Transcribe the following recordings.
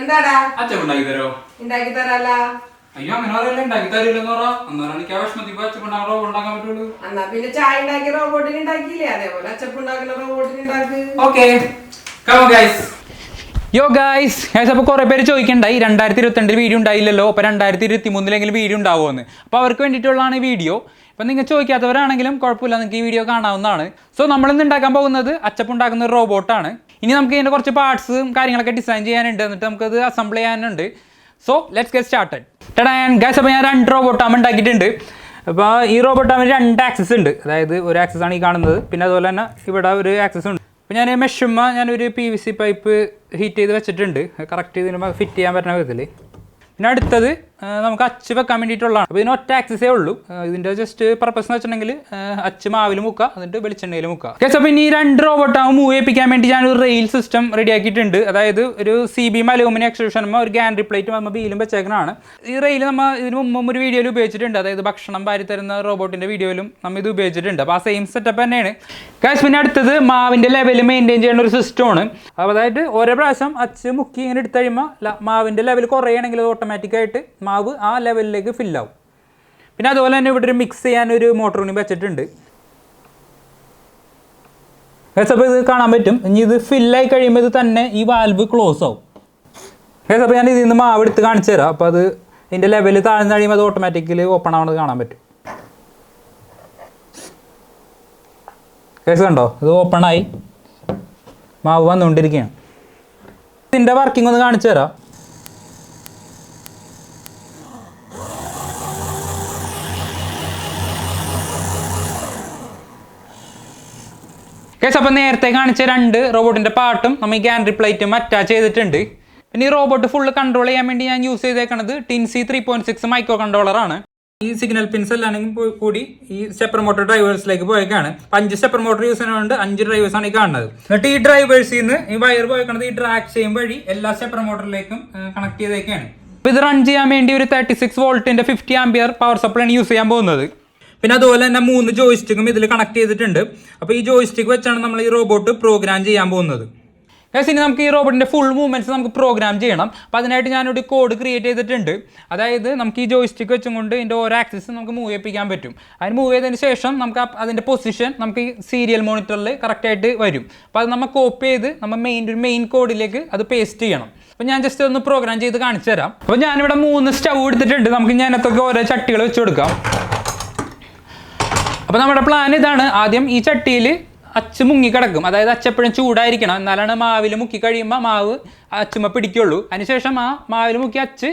എന്താടാ? അച്ഛൻ ഉണ്ടാക്കി തരോ? ഉണ്ടാക്കി തരാല അയ്യോ അങ്ങനെ പറയല്ലേ ഉണ്ടാക്കി തരില്ലെന്ന് പറ. അന്നേരം എനിക്ക് ആ വിഷമത്തിൽ അച്ഛൻ ഉണ്ടാക്കാൻ ഉണ്ടാക്കാൻ പറ്റുള്ളൂ. എന്നാ പിന്നെ ചായ ഉണ്ടാക്കി റോബോട്ടിന് ഉണ്ടാക്കിയില്ലേ? അതേപോലെ അച്ചപ്പുണ്ടാക്കുന്ന റോബോട്ടിന് ഉണ്ടാക്ക്. Okay. Come on guys yo guys guys അപ്പോൾ കുറേ പേര് ചോദിക്കണ്ടായി രണ്ടായിരത്തി ഇരുപത്തിരണ്ടിൽ വീഡിയോ ഉണ്ടായില്ലല്ലോ അപ്പോൾ രണ്ടായിരത്തി ഇരുപത്തി മൂന്നിലെങ്കിലും വീഡിയോ ഉണ്ടാവുമെന്ന്. അപ്പോൾ അവർക്ക് വേണ്ടിയിട്ടുള്ളതാണ് ഈ വീഡിയോ. അപ്പോൾ നിങ്ങൾ ചോദിക്കാത്തവരാണെങ്കിലും കുഴപ്പമില്ല നിങ്ങൾക്ക് ഈ വീഡിയോ കാണാവുന്നതാണ്. സോ നമ്മളിന്ന് ഉണ്ടാക്കാൻ പോകുന്നത് അച്ചപ്പുണ്ടാക്കുന്ന ഒരു റോബോട്ടാണ് ഇനി നമുക്ക് ഇതിന്റെ കുറച്ച് പാർട്സും കാര്യങ്ങളൊക്കെ ഡിസൈൻ ചെയ്യാനുണ്ട്. എന്നിട്ട് നമുക്കത് അസംബിൾ ചെയ്യാനുണ്ട്. സോ ലെറ്റ്സ് ഗെറ്റ് സ്റ്റാർട്ടഡ് ടടാൻ ഗൈസ് അപ്പോൾ ഞാൻ രണ്ട് റോബോട്ടാമ ഉണ്ടാക്കിയിട്ടുണ്ട്. അപ്പോൾ ഈ റോബോട്ട് റോബോട്ടാമിന് രണ്ട് ആക്സസ് ഉണ്ട്. അതായത് ഒരു ആക്സസ് ആണ് ഈ കാണുന്നത്. പിന്നെ അതുപോലെ തന്നെ ഇവിടെ ഒരു ആക്സസ് ഉണ്ട്. അപ്പോൾ ഞാൻ മെഷുമ്മ ഞാനൊരു P V C pipe heat ചെയ്ത് വെച്ചിട്ടുണ്ട്. കറക്റ്റ് ഇതിന് ഫിറ്റ് ചെയ്യാൻ പറ്റുന്ന വിധത്തിൽ പിന്നെ അടുത്തത് നമുക്ക് അച്ച് വെക്കാൻ വേണ്ടിയിട്ടുള്ളതാണ്. അപ്പോൾ ഇതിന് ഒറ്റ ആക്സസേ ഉള്ളൂ. ഇതിന്റെ ജസ്റ്റ് പർപ്പസ് എന്ന് വെച്ചിട്ടുണ്ടെങ്കിൽ അച്ച് മാവിൽ മുക്കുക എന്നിട്ട് വെളിച്ചെണ്ണയിൽ മുക്കുക. കേസ് അപ്പോൾ ഇനി ഈ രണ്ട് റോബോട്ടാകും മൂവ് ചെയ്യിപ്പിക്കാൻ വേണ്ടി ഞാൻ ഒരു റെയിൽ സിസ്റ്റം റെഡി ആക്കിയിട്ടുണ്ട്. അതായത് ഒരു സി ബി മലൂമിനി എക്സ്ട്രൂഷൻ ഒരു ഗാൻഡ്രി പ്ലേറ്റ് നമ്മൾ ബീലും വെച്ചേക്കണതാണ്. ഈ റെയിൽ നമ്മൾ ഇതിന് മുമ്പ് ഒരു വീഡിയോയിൽ ഉപയോഗിച്ചിട്ടുണ്ട്. അതായത് ഭക്ഷണം വാരി തരുന്ന റോബോട്ടിന്റെ വീഡിയോയിലും നമ്മൾ ഇത് ഉപയോഗിച്ചിട്ടുണ്ട്. അപ്പോൾ ആ സെയിം സെറ്റപ്പ് തന്നെയാണ്. കാശ് പിന്നെ അടുത്തത് മാവിന്റെ ലെവൽ മെയിന്റെയിൻ ചെയ്യുന്ന ഒരു സിസ്റ്റമാണ് അപ്പോൾ അതായത് ഓരോ പ്രാവശ്യം അച്ച് മുക്കി ഇങ്ങനെ എടുത്തു കഴിയുമ്പോൾ മാവിന്റെ ലെവൽ കുറയുകയാണെങ്കിൽ അത് ഓട്ടോമാറ്റിക്കായിട്ട് മാവ് ആ ലെവലിലേക്ക് ഫില്ലാവും പിന്നെ അതുപോലെ തന്നെ ഇവിടെ ഒരു മിക്സ് ചെയ്യാൻ ഒരു മോട്ടർ കൂടി വെച്ചിട്ടുണ്ട്. അപ്പോൾ ഇത് കാണാൻ പറ്റും. ഇനി ഇത് ഫില്ലായി കഴിയുമ്പോൾ ഇത് തന്നെ ഈ വാൽവ് ക്ലോസ് ആവും. അപ്പോൾ ഞാൻ ഇതിൽ നിന്ന് മാവ് എടുത്ത് കാണിച്ചു തരാം. അപ്പോൾ അത് ഇതിന്റെ ലെവൽ താഴ്ന്നു കഴിയുമ്പോൾ അത് ഓട്ടോമാറ്റിക്കലി ഓപ്പൺ ആവണത് കാണാൻ പറ്റും. കേസ് കണ്ടോ? ഇത് ഓപ്പൺ ആയി. മാവ് വന്നുകൊണ്ടിരിക്കുകയാണ്. ഇതിന്റെ വർക്കിംഗ് ഒന്ന് കാണിച്ചു തരാം. കേസ് അപ്പം നേരത്തെ കാണിച്ച രണ്ട് റോബോട്ടിന്റെ പാട്ടും നമ്മൾ ഈ ഗാൻഡ്രി പ്ലേറ്റും അറ്റാച്ച് ചെയ്തിട്ടുണ്ട്. പിന്നെ ഈ റോബോട്ട് ഫുള്ള് കൺട്രോൾ ചെയ്യാൻ വേണ്ടി ഞാൻ use ചെയ്തേക്കണത് Teensy three point six micro കൺട്രോളറാണ് ഈ സിഗ്നൽ പിൻസ് പോ- കൂടി ഈ സ്റ്റെപ്പർ മോട്ടോർ ഡ്രൈവേഴ്സിലേക്ക് പോയേക്കാണ്. അഞ്ച് സ്റ്റെപ്പർ മോട്ടോർ യൂസ് ചെയ്യുന്നതുകൊണ്ട് അഞ്ച് ഡ്രൈവേഴ്സ് ആണ് ഈ കാണുന്നത്. എന്നിട്ട് ഈ ഡ്രൈവേഴ്സിൽ നിന്ന് ഈ വയർ പോയേക്കണത് ഈ ട്രാക്ക് ചെയ്യും വഴി എല്ലാ സ്റ്റെപ്പർ മോട്ടറിലേക്കും കണക്ട് ചെയ്തേക്കാണ്. അപ്പോൾ ഇത് റൺ ചെയ്യാൻ വേണ്ടി ഒരു തേർട്ടി സിക്സ് വോൾട്ടിന്റെ ഫിഫ്റ്റി ആംബിയർ പവർ സപ്ലൈ ആണ് യൂസ് ചെയ്യാൻ പോകുന്നത്. പിന്നെ അതുപോലെ തന്നെ മൂന്ന് ജോയിസ്റ്റിക്കും ഇതിൽ കണക്ട് ചെയ്തിട്ടുണ്ട്. അപ്പോൾ ഈ ജോയിസ്റ്റിക്ക് വെച്ചാണ് നമ്മൾ ഈ റോബോട്ട് പ്രോഗ്രാം ചെയ്യാൻ പോകുന്നത്. Guys, ഇനി നമുക്ക് ഈ റോബോട്ടിന്റെ ഫുൾ മൂവ്മെന്റ്സ് നമുക്ക് പ്രോഗ്രാം ചെയ്യണം. അപ്പോൾ അതിനായിട്ട് ഞാനൊരു കോഡ് ക്രിയേറ്റ് ചെയ്തിട്ടുണ്ട്. അതായത് നമുക്ക് ഈ ജോയിസ്റ്റിക്ക് വെച്ചും കൊണ്ട് ഇതിന്റെ ഓരോ ആക്സിസ് നമുക്ക് മൂവ് ചെയ്യിപ്പിക്കാൻ പറ്റും. അതിന് മൂവ് ചെയ്തതിന് ശേഷം നമുക്ക് അതിന്റെ പൊസിഷൻ നമുക്ക് ഈ സീരിയൽ മോണിറ്ററിൽ കറക്റ്റായിട്ട് വരും. അപ്പോൾ അത് നമ്മൾ കോപ്പി ചെയ്ത് നമ്മൾ മെയിൻ ഒരു മെയിൻ കോഡിലേക്ക് അത് പേസ്റ്റ് ചെയ്യണം. അപ്പോൾ ഞാൻ ജസ്റ്റ് ഒന്ന് പ്രോഗ്രാം ചെയ്ത് കാണിച്ചു തരാം. അപ്പോൾ ഞാനിവിടെ മൂന്ന് സ്റ്റവ് എടുത്തിട്ടുണ്ട്. നമുക്ക് ഞാനത്തൊക്കെ ഓരോ ചട്ടികൾ വെച്ച് കൊടുക്കാം. അപ്പോൾ നമ്മുടെ പ്ലാൻ ഇതാണ്. ആദ്യം ഈ ചട്ടിയിൽ അച്ച് മുങ്ങി കിടക്കും. അതായത് അച്ചപ്പോഴും ചൂടായിരിക്കണം. എന്നാലാണ് മാവിൽ മുക്കി കഴിയുമ്പോൾ മാവ് അച്ചുമ്മ പിടിക്കുള്ളൂ. അതിനുശേഷം ആ മാവിൽ മുക്കി അച്ച്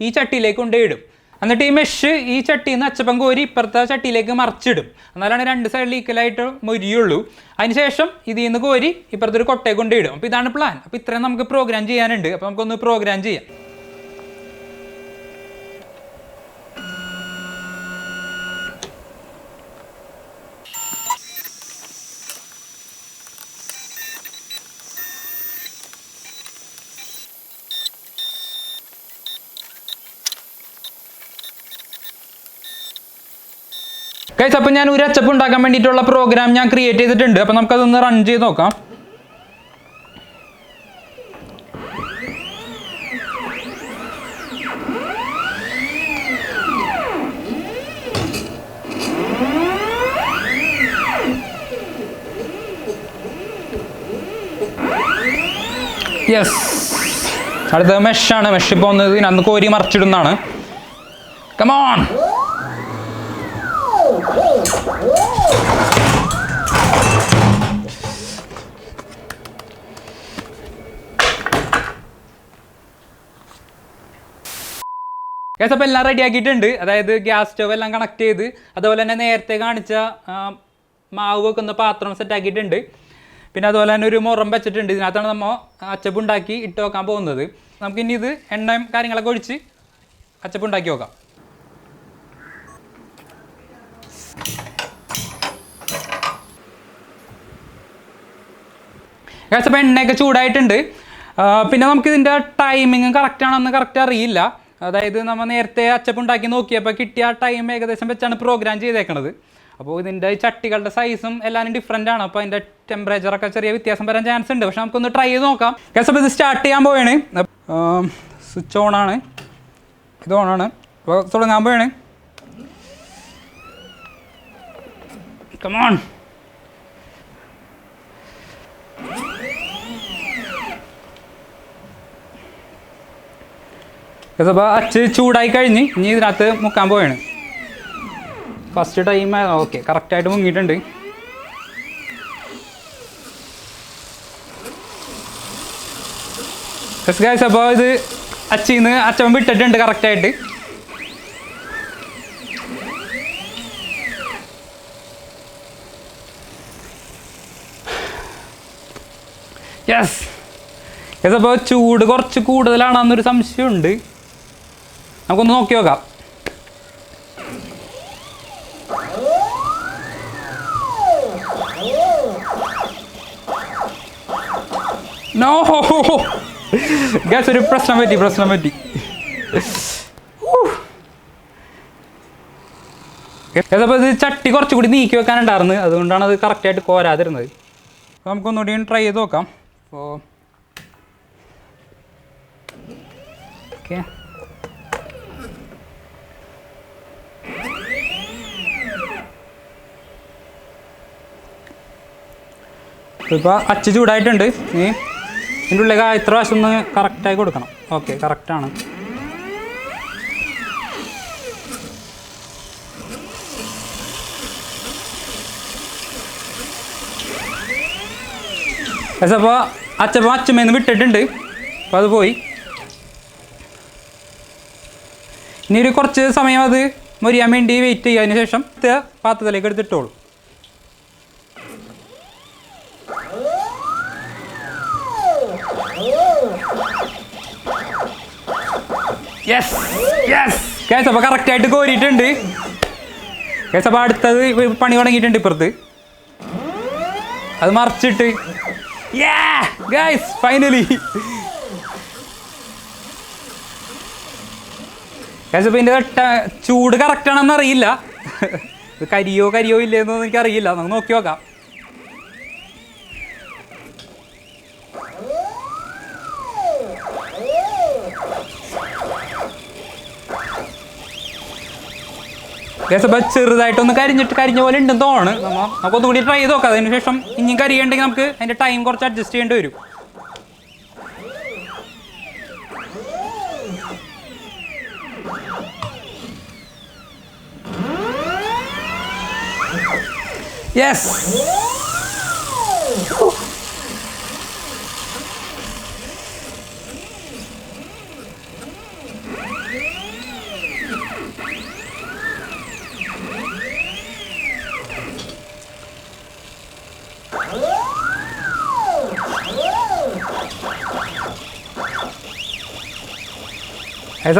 ഈ ചട്ടിയിലേക്ക് കൊണ്ടുപോയിടും. എന്നിട്ട് ഈ മെഷ് ഈ ചട്ടിയിൽ നിന്ന് അച്ചപ്പം കോരി ഇപ്പുറത്തെ ചട്ടിയിലേക്ക് മറിച്ചിടും. എന്നാലാണ് രണ്ട് സൈഡിൽ ഈക്വലായിട്ട് മൊരിയുള്ളൂ. അതിനുശേഷം ഇതിൽ നിന്ന് കോരി ഇപ്പുറത്തൊരു കൊട്ടയെ കൊണ്ടുപോയിടും. അപ്പോൾ ഇതാണ് പ്ലാൻ അപ്പോൾ ഇത്രയും നമുക്ക് പ്രോഗ്രാം ചെയ്യാനുണ്ട്. അപ്പോൾ നമുക്കൊന്ന് പ്രോഗ്രാം ചെയ്യാം. കൈസ് അപ്പം ഞാൻ ഒരു അച്ചപ്പ് ഉണ്ടാക്കാൻ വേണ്ടിയിട്ടുള്ള പ്രോഗ്രാം ഞാൻ ക്രിയേറ്റ് ചെയ്തിട്ടുണ്ട്. അപ്പം നമുക്കതൊന്ന് റൺ ചെയ്ത് നോക്കാം. യെസ് അടുത്തത് മെഷാണ് മെഷ് ഒന്ന് ഇതിനകത്ത് കോരി മറിച്ചിടുന്നതാണ്. കമോൺ ഗ്യാസ് അപ്പോൾ എല്ലാം റെഡി ആക്കിയിട്ടുണ്ട്. അതായത് ഗ്യാസ് സ്റ്റവ് എല്ലാം കണക്ട് ചെയ്ത്. അതുപോലെ തന്നെ നേരത്തെ കാണിച്ച മാവ് വെക്കുന്ന പാത്രം സെറ്റ് ആക്കിയിട്ടുണ്ട്. പിന്നെ അതുപോലെ തന്നെ ഒരു മുറം വെച്ചിട്ടുണ്ട്. ഇതിനകത്താണ് നമ്മൾ അച്ചപ്പ് ഉണ്ടാക്കി ഇട്ട് വെക്കാൻ പോകുന്നത്. നമുക്കിനി ഇത് എണ്ണയും കാര്യങ്ങളൊക്കെ ഒഴിച്ച് അച്ചപ്പ് ഉണ്ടാക്കി നോക്കാം ഗ്യാസ് അപ്പോൾ എണ്ണയൊക്കെ ചൂടായിട്ടുണ്ട്. പിന്നെ നമുക്ക് ഇതിന്റെ ടൈമിങ് കറക്റ്റ് ആണെന്ന് കറക്റ്റ് അറിയില്ല. അതായത് നമ്മൾ നേരത്തെ അച്ചപ്പ് ഉണ്ടാക്കി നോക്കിയപ്പോൾ കിട്ടിയ ടൈം ഏകദേശം വെച്ചാണ് പ്രോഗ്രാം ചെയ്തേക്കണത്. അപ്പോൾ ഇതിന്റെ ചട്ടികളുടെ സൈസും എല്ലാവരും ഡിഫറെന്റ് ആണ്. അപ്പോൾ അതിന്റെ ടെമ്പറേച്ചറൊക്കെ ചെറിയ വ്യത്യാസം വരാൻ ചാൻസ് ഉണ്ട്. പക്ഷെ നമുക്കൊന്ന് ട്രൈ ചെയ്ത് നോക്കാം. കേസ് അപ്പോൾ ഇത് സ്റ്റാർട്ട് ചെയ്യാൻ പോവാണ്. സ്വിച്ച് ഓൺ ആണ്. ഇത് ഓൺ ആണ്. അപ്പോൾ തുടങ്ങാൻ പോവാണ്. കമോൺ അപ്പോൾ അച്ച് ചൂടായി കഴിഞ്ഞ് ഇനി ഇതിനകത്ത് മുക്കാൻ പോവാണ്. ഫസ്റ്റ് ടൈം ഓക്കെ കറക്റ്റായിട്ട് മുങ്ങിയിട്ടുണ്ട്. യെസ് ഗൈസ് അപ്പോൾ ഇത് അച്ചിന്ന് അച്ഛൻ വിട്ടിട്ടുണ്ട് കറക്റ്റായിട്ട് യെസ് യെസ് അപ്പോൾ ചൂട് കുറച്ച് കൂടുതലാണെന്നൊരു സംശയമുണ്ട്. നമുക്കൊന്ന് നോക്കി നോക്കാം. നോ ഗ്യാസ് ഒരു പ്രശ്നം പറ്റി പ്രശ്നം പറ്റി. അപ്പോൾ ഇത് ചട്ടി കുറച്ചുകൂടി നീക്കി വെക്കാനുണ്ടായിരുന്നു. അതുകൊണ്ടാണ് അത് കറക്റ്റായിട്ട് കോരാതിരുന്നത്. അപ്പോൾ നമുക്കൊന്നുകൂടി ട്രൈ ചെയ്ത് നോക്കാം. അപ്പോൾ ഓക്കെ ഇപ്പോൾ അച്ച് ചൂടായിട്ടുണ്ട്. നീ ഇതിന്റെ ഉള്ളിൽ ഇത്ര പ്രാവശ്യം ഒന്ന് കറക്റ്റായി കൊടുക്കണം. ഓക്കെ കറക്റ്റാണ് പക്ഷെ അപ്പോൾ അച്ചപ്പോൾ അച്ഛമ്മേന്ന് വിട്ടിട്ടുണ്ട്. അപ്പോൾ അത് പോയി. ഇനി ഒരു കുറച്ച് സമയം അത് മൊരിയാൻ വേണ്ടി വെയിറ്റ് ചെയ്തതിന് ശേഷം പാത്രത്തിലേക്ക് എടുത്തിട്ടോളൂ. കേസ് അപ്പോൾ കറക്റ്റായിട്ട് കോരിയിട്ടുണ്ട്. കേസ് അപ്പോൾ അടുത്തത് പണി തുടങ്ങിയിട്ടുണ്ട് ഇപ്പുറത്ത്. അത് മറിച്ചിട്ട്. ഗൈസ് ഫൈനലി കേസ് അപ്പോൾ ഇതിന്റെ ചൂട് കറക്റ്റ് ആണെന്ന് അറിയില്ല. കരിയോ കരിയോ ഇല്ലേന്നൊന്നും എനിക്കറിയില്ല. നമുക്ക് നോക്കി നോക്കാം. അപ്പോൾ ചെറുതായിട്ടൊന്ന് കരിഞ്ഞിട്ട് കരിഞ്ഞ പോലെ ഉണ്ടെന്ന് തോന്നുന്നു. നമുക്ക് നമുക്കൊന്നും കൂടി ട്രൈ ചെയ്ത് നോക്കാം. അതിന് ശേഷം ഇനിയും കരിയുണ്ടെങ്കിൽ നമുക്ക് അതിന്റെ ടൈം കുറച്ച് അഡ്ജസ്റ്റ് ചെയ്യേണ്ടി വരും. യെസ്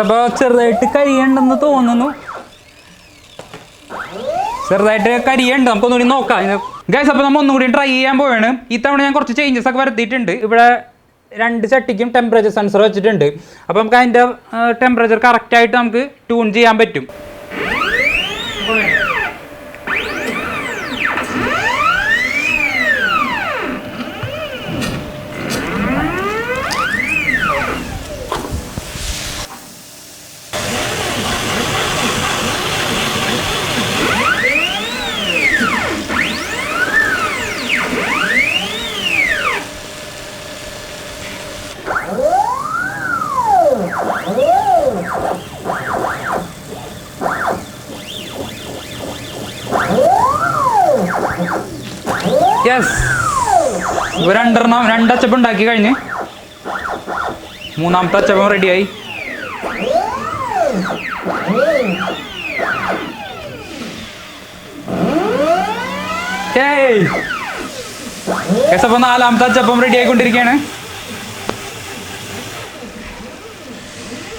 അപ്പോൾ ചെറുതായിട്ട് കരിയുണ്ടെന്ന് തോന്നുന്നു. ചെറുതായിട്ട് കരിയുണ്ട്. നമുക്കൊന്നുകൂടി നോക്കാം. ഗൈസ് അപ്പോൾ നമ്മൾ ഒന്നുകൂടി ട്രൈ ചെയ്യാൻ പോവാണ്. ഇത്തവണ ഞാൻ കുറച്ച് ചേഞ്ചസ് ഒക്കെ വരുത്തിയിട്ടുണ്ട്. ഇവിടെ രണ്ട് ചട്ടിക്കും ടെമ്പറേച്ചർ സെൻസർ വെച്ചിട്ടുണ്ട്. അപ്പോൾ നമുക്ക് അതിന്റെ ടെമ്പറേച്ചർ കറക്റ്റായിട്ട് നമുക്ക് ട്യൂൺ ചെയ്യാൻ പറ്റും. രണ്ടെണ്ണം രണ്ടച്ചപ്പ് ഉണ്ടാക്കി കഴിഞ്ഞ്. മൂന്നാമത്തെ അച്ചപ്പം റെഡിയായി ഏയ്. നാലാമത്തെ അച്ചപ്പം റെഡി ആയിക്കൊണ്ടിരിക്കുകയാണ്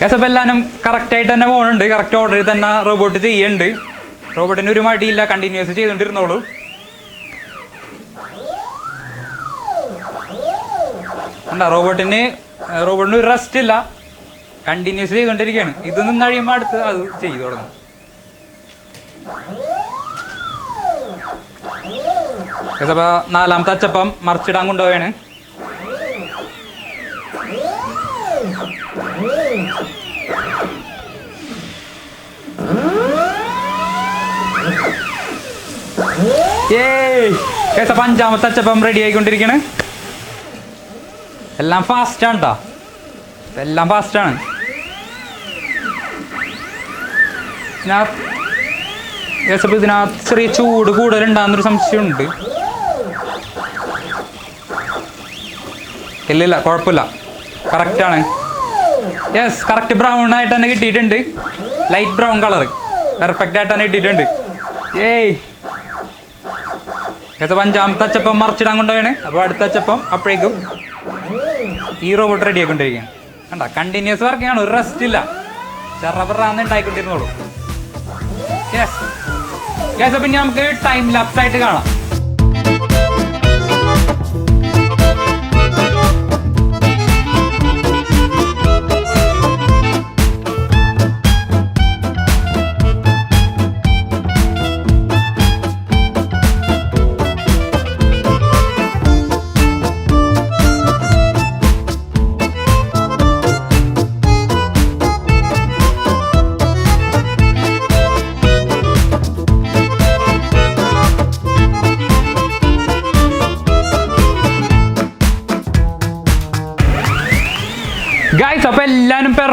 കേസപ്പം എല്ലാവരും കറക്റ്റായിട്ട് തന്നെ പോകുന്നുണ്ട് കറക്റ്റ് ഓർഡറിൽ തന്നെ റോബോട്ട് ചെയ്യുന്നുണ്ട് റോബോട്ടിന് ഒരു മടിയില്ല. കണ്ടിന്യൂസ് ചെയ്തുകൊണ്ടിരുന്നോളൂ കണ്ട റോബോട്ടിന് റോബോട്ടിന് ഒരു റെസ്റ്റ് ഇല്ല. കണ്ടിന്യൂസ് ചെയ്തുകൊണ്ടിരിക്കുകയാണ്. ഇത് നിന്ന് കഴിയുമ്പോൾ അടുത്ത് അത് ചെയ്തു തുടങ്ങും. നാലാമത്തെ അച്ചപ്പം മറിച്ചിടാൻ കൊണ്ടുപോവാണ്. Guys, അപ്പൊ അഞ്ചാമത്തെ അച്ചപ്പം റെഡി ആയിക്കൊണ്ടിരിക്കണ്. എല്ലാം ഫാസ്റ്റ് ആണ് കേട്ടോ എല്ലാം ഫാസ്റ്റ് ആണ്. ഇതിനകത്ത് ചെറിയ ചൂട് കൂടുതലുണ്ടാകുന്നൊരു സംശയമുണ്ട്. ഇല്ലില്ല ഇല്ല കുഴപ്പമില്ല കറക്റ്റാണ് യെസ് കറക്റ്റ് ബ്രൗൺ ആയിട്ട് തന്നെ കിട്ടിയിട്ടുണ്ട്. ലൈറ്റ് ബ്രൗൺ കളർ പെർഫെക്റ്റ് ആയിട്ട് തന്നെ കിട്ടിയിട്ടുണ്ട്. ഏയ് ഏത് അഞ്ചാമത്തെ അച്ചപ്പം മറിച്ചിടാൻ കൊണ്ടുപോയാണ് അപ്പോൾ അടുത്ത അച്ചപ്പം അപ്പോഴേക്കും ഈ റോബോട്ട് റെഡി ആയിക്കൊണ്ടിരിക്കുകയാണ്. കണ്ട? കണ്ടിന്യൂസ് വർക്കിംഗ് ആണ് ഒരു റെസ്റ്റ് ഇല്ല. ചെറബറാന്ന് ഉണ്ടായിക്കൊണ്ടിരുന്നോളൂ. യെസ് ഇനി നമുക്ക് ടൈം ലാപ്സ് ആയിട്ട് കാണാം.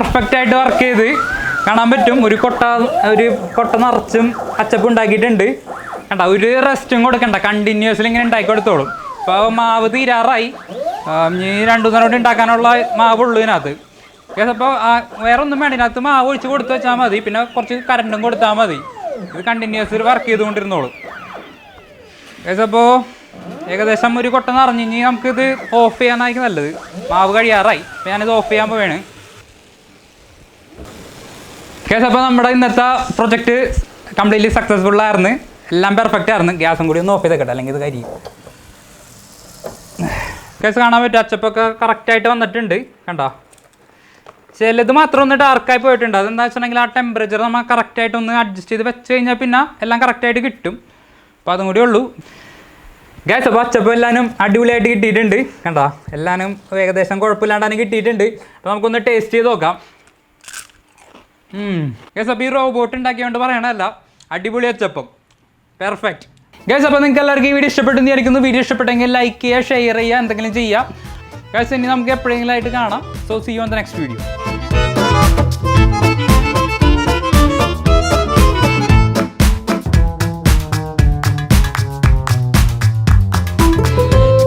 പെർഫെക്റ്റ് ആയിട്ട് വർക്ക് ചെയ്ത് കാണാൻ പറ്റും. ഒരു കൊട്ട ഒരു കൊട്ട നിറച്ചും അച്ചപ്പ് ഉണ്ടാക്കിയിട്ടുണ്ട്. കണ്ട ഒരു റെസ്റ്റും കൊടുക്കണ്ട. കണ്ടിന്യൂസ്ലി ഇങ്ങനെ ഉണ്ടാക്കി കൊടുത്തോളും. ഇപ്പോൾ മാവ് തീരാറായി. ഈ രണ്ടു നേരം ഉണ്ടാക്കാനുള്ള മാവ് ഉള്ളൂ ഇതിനകത്ത്. ഗൈസ് അപ്പോൾ വേറെ ഒന്നും വേണ്ട. ഇതിനകത്ത് മാവ് ഒഴിച്ച് കൊടുത്തു വെച്ചാൽ മതി. പിന്നെ കുറച്ച് കറണ്ടും കൊടുത്താൽ മതി. ഇത് കണ്ടിന്യൂസ്ലി വർക്ക് ചെയ്തുകൊണ്ടിരുന്നോളൂ. ഏകദേശപ്പോൾ അപ്പോൾ ഏകദേശം ഒരു കൊട്ട നിറഞ്ഞ് ഇനി നമുക്കിത് ഓഫ് ചെയ്യാനായിരിക്കും നല്ലത്. മാവ് കഴിയാറായി. അപ്പോൾ ഞാനിത് ഓഫ് ചെയ്യാൻ പോവാണ്. ഗൈസ് അപ്പോൾ നമ്മുടെ ഇന്നത്തെ പ്രൊജക്റ്റ് കംപ്ലീറ്റ്ലി സക്സസ്ഫുൾ ആയിരുന്നു. എല്ലാം പെർഫെക്റ്റ് ആയിരുന്നു. ഗ്യാസും കൂടി ഒന്ന് ഓഫ് ചെയ്തേക്കട്ടെ അല്ലെങ്കിൽ ഇത് കരിയും. കേസ് കാണാൻ പറ്റും. അച്ചപ്പൊക്കെ കറക്റ്റായിട്ട് വന്നിട്ടുണ്ട്. കണ്ടോ? ചിലത് മാത്രം ഒന്ന് ഡാർക്കായി പോയിട്ടുണ്ട്. അതെന്താ വെച്ചിട്ടുണ്ടെങ്കിൽ ആ ടെമ്പറേച്ചർ നമ്മൾ കറക്റ്റായിട്ട് ഒന്ന് അഡ്ജസ്റ്റ് ചെയ്ത് വെച്ച് കഴിഞ്ഞാൽ പിന്നെ എല്ലാം കറക്റ്റായിട്ട് കിട്ടും. അപ്പോൾ അതും കൂടി ഉള്ളൂ. ഗ്യാസ് അപ്പോൾ അച്ചപ്പം എല്ലാവരും അടിപൊളിയായിട്ട് കിട്ടിയിട്ടുണ്ട്. കണ്ടോ? എല്ലാവരും ഏകദേശം കുഴപ്പമില്ലാണ്ടാണ് കിട്ടിയിട്ടുണ്ട്. അപ്പോൾ നമുക്കൊന്ന് ടേസ്റ്റ് ചെയ്ത് നോക്കാം. ഗ്യാസ് അപ്പോൾ ഈ റോബോട്ട് ഉണ്ടാക്കിയോണ്ട് പറയണല്ല അടിപൊളി അച്ചപ്പം. പെർഫെക്റ്റ് ഗൈസ് അപ്പോൾ നിങ്ങൾക്ക് എല്ലാവർക്കും ഈ വീഡിയോ ഇഷ്ടപ്പെട്ടു വിചാരിക്കുന്നു. വീഡിയോ ഇഷ്ടപ്പെട്ടെങ്കിൽ ലൈക്ക് ചെയ്യുക ഷെയർ ചെയ്യുക എന്തെങ്കിലും ചെയ്യുക ഗൈസ് ഇനി നമുക്ക് എപ്പോഴെങ്കിലും ആയിട്ട് കാണാം. So see you on the next video